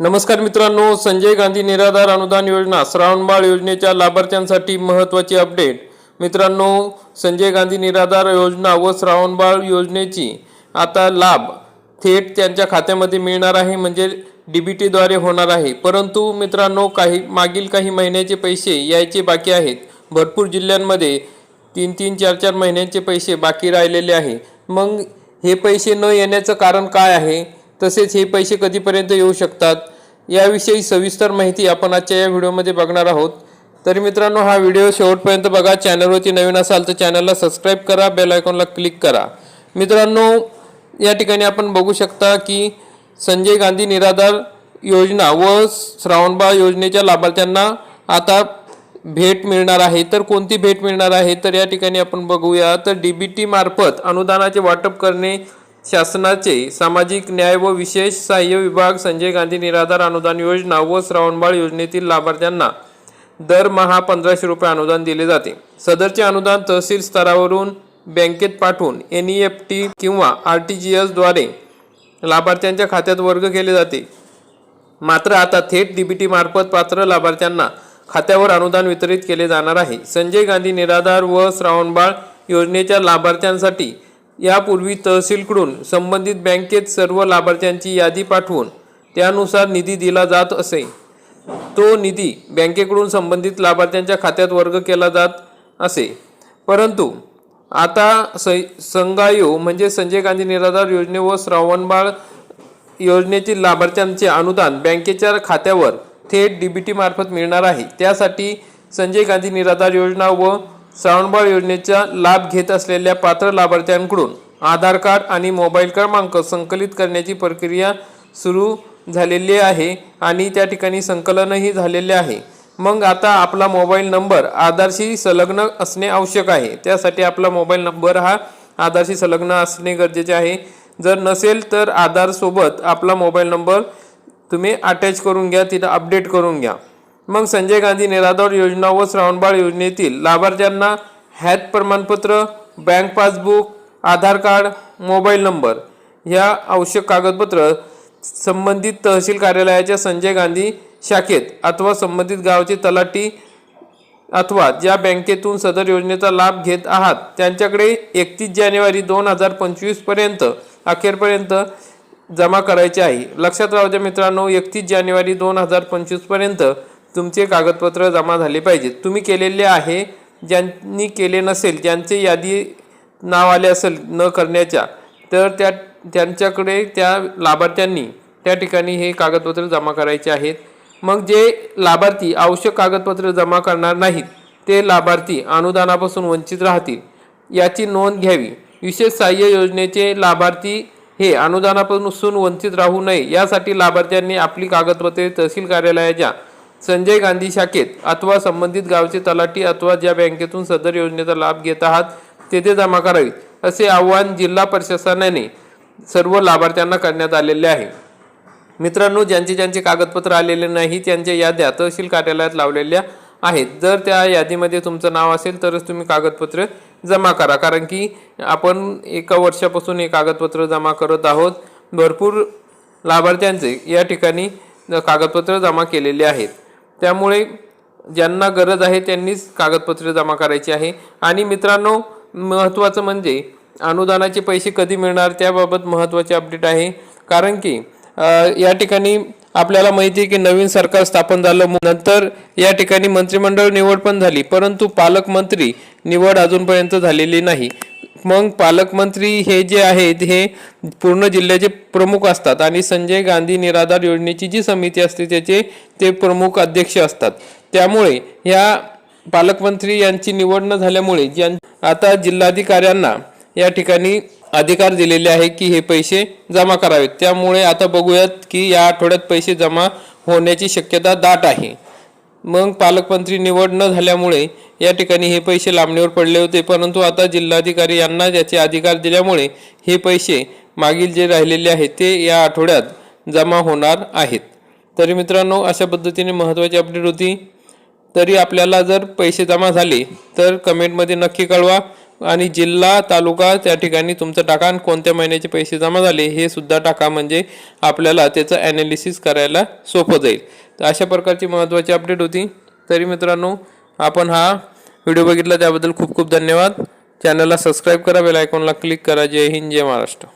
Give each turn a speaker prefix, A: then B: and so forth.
A: नमस्कार मित्रांनो संजय गांधी निराधार अनुदान योजना श्रावणबाळ योजनेच्या लाभार्थ्यांसाठी महत्त्वाची अपडेट. मित्रांनो संजय गांधी निराधार योजना व श्रावणबाळ योजनेची आता लाभ थेट त्यांच्या खात्यामध्ये मिळणार आहे म्हणजे डी बी टीद्वारे होणार आहे. परंतु मित्रांनो काही मागील काही महिन्याचे पैसे यायचे बाकी आहेत. भरपूर जिल्ह्यांमध्ये तीन तीन चार चार महिन्यांचे पैसे बाकी राहिलेले आहे. मग हे पैसे न येण्याचं कारण काय आहे? तसेच हे पैसे कधीपर्यंत येऊ शकतात याविषयी सविस्तर माहिती आपण आजच्या या व्हिडिओमध्ये बघणार आहोत. तरी मित्रांनो हा व्हिडिओ शेवटपर्यंत बघा. चॅनलवरती नवीन असाल तर चॅनलला सबस्क्राईब करा बेल आयकॉनला क्लिक करा. मित्रांनो या ठिकाणी आपण बघू शकता की संजय गांधी निराधार योजना व श्रावणबाळ योजनेच्या लाभार्थ्यांना आता भेट मिळणार आहे. तर कोणती भेट मिळणार आहे? तर या ठिकाणी आपण बघूया. तर डी बी टी मार्फत अनुदानाचे वाटप करणे शासनाचे सामाजिक न्याय व विशेष सहाय्य विभाग संजय गांधी निराधार अनुदान योजना व श्रावणबाळ योजनेतील लाभार्थ्यांना दरमहा पंधराशे रुपये अनुदान दिले जाते. सदरचे अनुदान तहसील स्तरावरून बँकेत पाठवून एन ई एफ टी किंवा आर टी जी एसद्वारे लाभार्थ्यांच्या खात्यात वर्ग केले जाते. मात्र आता थेट डीबीटी मार्फत पात्र लाभार्थ्यांना खात्यावर अनुदान वितरित केले जाणार आहे. संजय गांधी निराधार व श्रावणबाळ योजनेच्या लाभार्थ्यांसाठी यापूर्वी तहसीलकडून संबंधित बँकेत सर्व लाभार्थ्यांची यादी पाठवून त्यानुसार निधी दिला जात असे. तो निधी बँकेकडून संबंधित लाभार्थ्यांच्या खात्यात वर्ग केला जात असे. परंतु आता स संगायो म्हणजे संजय गांधी निराधार योजने व श्रावणबाळ योजनेतील लाभार्थ्यांचे अनुदान बँकेच्या खात्यावर थेट डीबीटी मार्फत मिळणार आहे. त्यासाठी संजय गांधी निराधार योजना व श्रावणबाळ योजनेचा लाभ घेत असलेल्या पात्र लाभार्थ्यांकडून आधार कार्ड आणि मोबाईल क्रमांक संकलित करण्याची प्रक्रिया सुरू झालेली आहे आणि त्या ठिकाणी संकलनही झालेले आहे. मग आता आपला मोबाईल नंबर आधारशी संलग्न असणे आवश्यक आहे. त्यासाठी आपला मोबाईल नंबर हा आधारशी संलग्न असणे गरजेचे आहे. जर नसेल तर आधारसोबत आपला मोबाईल नंबर तुम्ही अटॅच करून घ्या तिथं अपडेट करून घ्या. मग संजय गांधी निराधार योजना व श्रावणबाळ योजनेतील लाभार्थ्यांना हॅत प्रमाणपत्र bank passbook Aadhaar card mobile number ह्या आवश्यक कागदपत्र संबंधित तहसील कार्यालयाच्या संजय गांधी शाखेत अथवा संबंधित गावाचे तलाठी अथवा ज्या बँकेतून सदर योजनेचा लाभ घेत आहात त्यांच्याकडे एकतीस जानेवारी दोन हजार पंचवीसपर्यंत अखेरपर्यंत जमा करायचे आहे. लक्षात राहू द्या मित्रांनो एकतीस जानेवारी दोन हजार पंचवीसपर्यंत तुमचे कागदपत्र जमा झाले पाहिजेत. तुम्ही केलेले आहे ज्यांनी केले नसेल ज्यांचे यादी नाव आले असेल न करण्याच्या तर त्या त्यांच्याकडे त्या लाभार्थ्यांनी त्या ठिकाणी हे कागदपत्र जमा करायचे आहेत. मग जे लाभार्थी आवश्यक कागदपत्र जमा करणार नाहीत ते लाभार्थी अनुदानापासून वंचित राहतील याची नोंद घ्यावी. विशेष सहाय्य योजनेचे लाभार्थी हे अनुदानापासून वंचित राहू नये यासाठी लाभार्थ्यांनी आपली कागदपत्रे तहसील कार्यालयाच्या संजय गांधी शाखेत अथवा संबंधित गावचे तलाठी अथवा ज्या बँकेतून सदर योजनेचा लाभ घेत आहात तेथे जमा करावीत असे आवाहन जिल्हा प्रशासनाने सर्व लाभार्थ्यांना करण्यात आलेले आहे. मित्रांनो ज्यांचे ज्यांचे कागदपत्र आलेले नाही त्यांच्या याद्या तहसील कार्यालयात लावलेल्या आहेत. जर त्या यादीमध्ये तुमचं नाव असेल तरच तुम्ही कागदपत्र जमा करा. कारण की आपण एका वर्षापासून हे कागदपत्र जमा करत आहोत. भरपूर लाभार्थ्यांचे या ठिकाणी कागदपत्र जमा केलेले आहेत. त्यामुळे ज्यांना गरज आहे त्यांनीच कागदपत्रे जमा करायची आहे. आणि मित्रांनो महत्त्वाचं म्हणजे अनुदानाचे पैसे कधी मिळणार त्याबाबत महत्त्वाचे अपडेट आहे. कारण की या ठिकाणी आपल्याला माहिती आहे की नवीन सरकार स्थापन झालं नंतर या ठिकाणी मंत्रिमंडळ निवड पण झाली परंतु पालकमंत्री निवड अजूनपर्यंत झालेली नाही. मग पालकमंत्री हे जे आहेत हे पूर्ण जिल्ह्याचे प्रमुख असतात आणि संजय गांधी निराधार योजनेची जी समिती असते त्याचे ते प्रमुख अध्यक्ष असतात. त्यामुळे ह्या पालकमंत्री यांची निवड न झाल्यामुळे ज्यां आता जिल्हाधिकाऱ्यांना या ठिकाणी अधिकार दिलेले आहे की हे पैसे जमा करावेत. त्यामुळे आता बघूयात की या आठवड्यात पैसे जमा होण्याची शक्यता दाट आहे. मग पालकमंत्री निवड न झाल्यामुळे या ठिकाणी हे पैसे लांबणीवर पडले होते. परंतु आता जिल्हाधिकारी यांना याचे अधिकार दिल्यामुळे हे पैसे मागील जे राहिलेले आहेत ते या आठवड्यात जमा होणार आहेत. तरी मित्रांनो अशा पद्धतीने महत्त्वाची अपडेट होती. तरी आपल्याला जर पैसे जमा झाले तर कमेंटमध्ये नक्की कळवा. आणि जिल्हा तालुका त्या ठिकाणी तुमचं टाका आणि कोणत्या महिन्याचे पैसे जमा झाले हे सुद्धा टाका. म्हणजे आपल्याला त्याचं ॲनालिसिस करायला सोपं जाईल. तर अशा प्रकारची महत्त्वाची अपडेट होती. तरी मित्रांनो आपण हा व्हिडिओ बघितला त्याबद्दल खूप खूप धन्यवाद. चॅनलला सबस्क्राईब करा बेल आयकॉनला क्लिक करा. जय हिंद जय महाराष्ट्र.